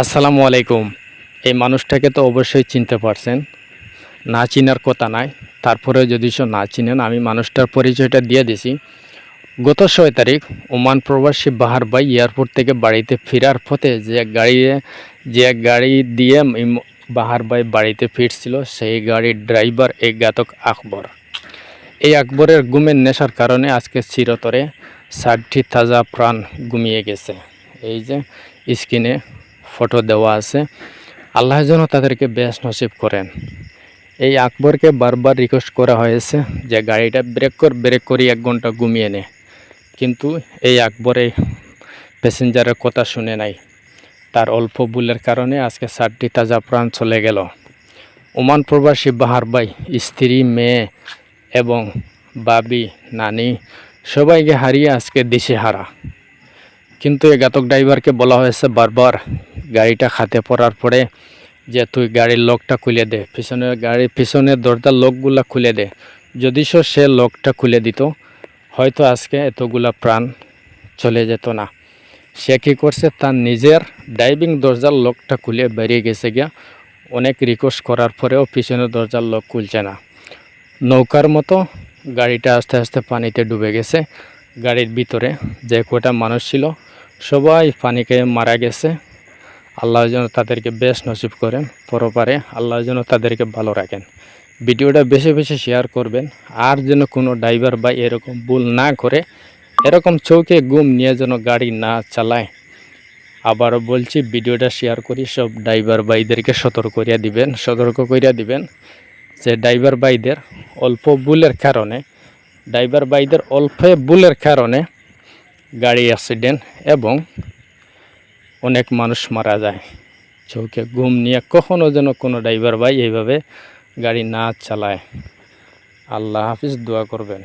আসসালামু আলাইকুম। এই মানুষটাকে তো অবশ্যই চিনতে পারছেন। না চিনার কথা নাই। তারপরে যদি সে না চিনেন, আমি মানুষটার পরিচয়টা দিয়ে দিছি। গত ছয় তারিখ ওমান প্রবাসী বাহার ভাই এয়ারপোর্ট থেকে বাড়িতে ফেরার পথে যে গাড়ি যে গাড়ি দিয়ে বাহার ভাই বাড়িতে ফিরছিল, সেই গাড়ির ড্রাইভার এই ঘাতক আকবর। এই আকবরের গুমের নেশার কারণে আজকে চিরতরে ষাটটি তাজা প্রাণ ঘুমিয়ে গেছে। এই যে স্ক্রিনে ফটো দেওয়া আছে। আল্লাহ যেন তাদেরকে বেশ নসিব করেন। এই আকবরকে বারবার রিকোয়েস্ট করা হয়েছে যে গাড়িটা ব্রেক কর ব্রেক করি, এক ঘণ্টা ঘুমিয়ে নে। কিন্তু এই আকবর প্যাসেঞ্জারের কথা শুনে নাই। তার অল্প ভুলের কারণে আজকে ষাটটি তাজা প্রাণ চলে গেল। ওমান প্রবাসী বাহার ভাই, স্ত্রী, মেয়ে এবং বাবি নানি সবাইকে হারিয়ে আজকে দিশে হারা কিন্তু এই ঘাতক ড্রাইভারকে বলা হয়েছে, বারবার গাড়িটা খাতে পড়ার পরে যে তুই গাড়ির লকটা খুলে দে পিছনের গাড়ির পিছনের দরজার লকগুলা খুলে দে। যদি সে লকটা খুলে দিত, হয়তো আজকে এতগুলা প্রাণ চলে যেত না। সে কী করছে? তার নিজের ড্রাইভিং দরজার লকটা খুলে বেরিয়ে গেছে গিয়া অনেক রিকোয়েস্ট করার পরেও পিছনের দরজার লক খুলছে না। নৌকার মতো গাড়িটা আস্তে আস্তে পানিতে ডুবে গেছে। গাড়ির ভিতরে যে কটা মানুষ ছিল সবাই পানিকে মারা গেছে। আল্লাহ যেন তাদেরকে বেশ নসিব করেন। পরপারে আল্লাহ যেন তাদেরকে ভালো রাখেন। ভিডিওটা বেশি বেশি শেয়ার করবেন। আর যেন কোনো ড্রাইভার বা এরকম ভুল না করে, এরকম চৌকে গুম নিয়ে যেন গাড়ি না চালায়। আবারও বলছি, ভিডিওটা শেয়ার করি, সব ড্রাইভার ভাইদেরকে সতর্ক করিয়া দিবেন, সতর্ক করিয়া দিবেন যে ড্রাইভার ভাইদের অল্প ভুলের কারণে ড্রাইভার ভাইদের অল্প ভুলের কারণে গাড়ি অ্যাক্সিডেন্ট এবং অনেক মানুষ মারা যায়। চৌকে ঘুম নিয়ে কখনও যেন কোনো ড্রাইভার ভাই এইভাবে গাড়ি না চালায়। আল্লাহ হাফিজ, দোয়া করবেন।